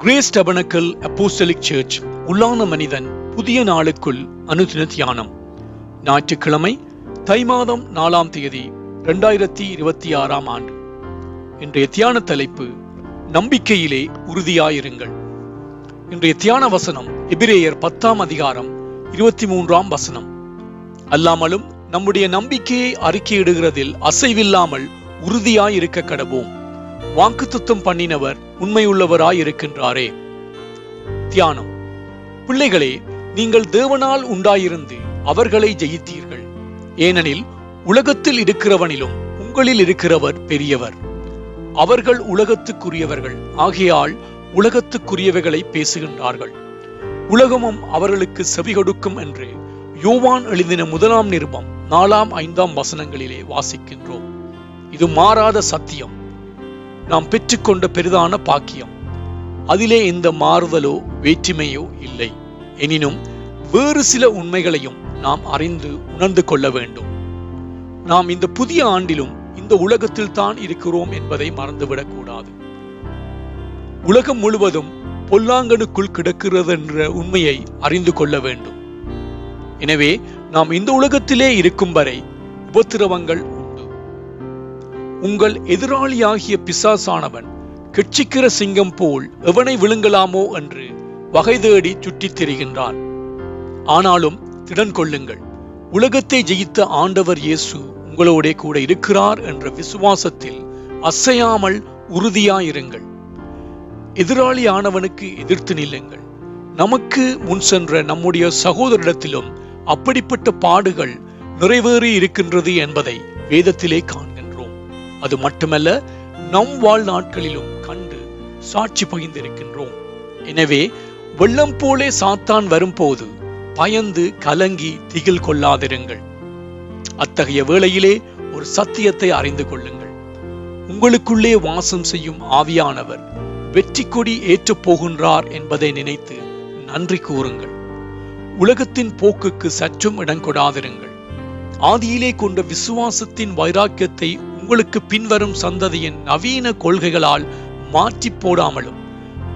Grace tabernacle apostolic search உள்ளான மனிதன் புதிய நாளுக்குள் அனுதின தியானம். ஞாயிற்றுக்கிழமை தை மாதம் நாலாம் தேதி இரண்டாயிரத்தி இருபத்தி ஆறாம் ஆண்டு. இன்றைய தியான தலைப்பு நம்பிக்கையிலே உறுதியாயிருங்கள். இன்றைய தியான வசனம் எபிரேயர் பத்தாம் அதிகாரம் இருபத்தி மூன்றாம் வசனம். அல்லாமலும் நம்முடைய நம்பிக்கையை அறிக்கையிடுகிறதில் அசைவில்லாமல் உறுதியாயிருக்க கடவோம். வாக்குத்தத்தம் பண்ணினவர் உண்மையுள்ளவராய் இருக்கின்றாரே தியானம். பிள்ளைகளே நீங்கள் தேவனால் உண்டாயிருந்து அவர்களை ஜெயித்தீர்கள். ஏனெனில் உலகத்தில் இருக்கிறவனிலும் உங்களில் இருக்கிறவர் பெரியவர். அவர்கள் உலகத்துக்குரியவர்கள். ஆகையால் உலகத்துக்குரியவைகளை பேசுகின்றார்கள். உலகமும் அவர்களுக்கு செவி கொடுக்கும் என்று யோவான் எழுதின முதலாம் நிருபம் நாலாம் ஐந்தாம் வசனங்களிலே வாசிக்கின்றோம். இது மாறாத சத்தியம். நாம் பெற்றுக்கொண்ட பெரிதான பாக்கியம். அதிலே எந்த மாறுதலோ வேற்றுமையோ இல்லை. எனினும் வேறு சில உண்மைகளையும் நாம் அறிந்து உணர்ந்து கொள்ள வேண்டும். நாம் இந்த புதிய ஆண்டிலும் இந்த உலகத்தில் தான் இருக்கிறோம் என்பதை மறந்துவிடக் கூடாது. உலகம் முழுவதும் பொல்லாங்கனுக்குள் கிடக்கிறது என்ற உண்மையை அறிந்து கொள்ள வேண்டும். எனவே நாம் இந்த உலகத்திலே இருக்கும் வரை உபத்திரவங்கள் உங்கள் எதிராளியாகிய பிசாசானவன் கெட்சிக்கிற சிங்கம் போல் எவனை விழுங்கலாமோ என்று வகை தேடி சுற்றித் திரிகின்றான். ஆனாலும் திடன் கொள்ளுங்கள் உலகத்தை ஜெயித்த ஆண்டவர் இயேசு உங்களோடே கூட இருக்கிறார் என்ற விசுவாசத்தில் அசையாமல் உறுதியாயிருங்கள். எதிராளியானவனுக்கு எதிர்த்து நில்லுங்கள். நமக்கு முன் சென்ற நம்முடைய சகோதரிடத்திலும் அப்படிப்பட்ட பாடுகள் நிறைவேறி இருக்கின்றது என்பதை வேதத்திலே காண்க. அது மட்டுமல்ல நம் வாழ்நாட்களிலும் கண்டு சாட்சி பகிர்ந்திருக்கின்றோம். எனவே வெள்ளம் போலே சாத்தான் வரும்போது பயந்து கலங்கி திகில் கொள்ளாதிருங்கள். அத்தகைய வேளையிலே ஒரு சத்தியத்தை அறிந்து கொள்ளுங்கள். உங்களுக்குள்ளே வாசம் செய்யும் ஆவியானவர் வெற்றி கொடி ஏற்றப் போகின்றார் என்பதை நினைத்து நன்றி கூறுங்கள். உலகத்தின் போக்குக்கு சற்றும் இடம் கொடாதிருங்கள் ஆதியிலே கொண்ட விசுவாசத்தின் வைராக்கியத்தை உங்களுக்கு பின்வரும் சந்ததியின் நவீன கொள்கைகளால் மாற்றி போடாமலும்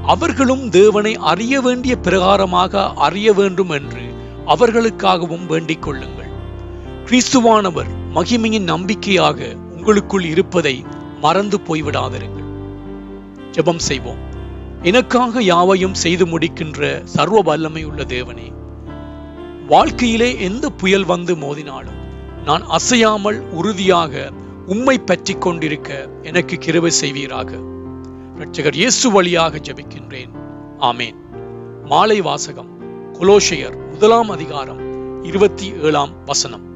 அவர்களும் தேவனை அறிய வேண்டிய பிரகாரமாக அறிய வேண்டும் என்று அவர்களுக்காகவும் வேண்டிக் கொள்ளுங்கள். கிறிஸ்துவானவர் மகிமையின் நம்பிக்கையாக உங்களுக்குள் இருப்பதை மறந்து போய்விடாதிருங்கள். ஜெபம் செய்வோம். எனக்காக யாவையும் செய்து முடிக்கின்ற சர்வ வல்லமை உள்ள தேவனே வாழ்க்கையிலே எந்த புயல் வந்து மோதினாலும் நான் அசையாமல் உறுதியாக உம்மை பற்றி கொண்டிருக்க எனக்கு கிருவை செய்வீராக. ரட்சகர் இயேசு வழியாக ஜபிக்கின்றேன். ஆமேன். மாலை வாசகம் குலோஷையர் முதலாம் அதிகாரம் இருபத்தி ஏழாம் வசனம்.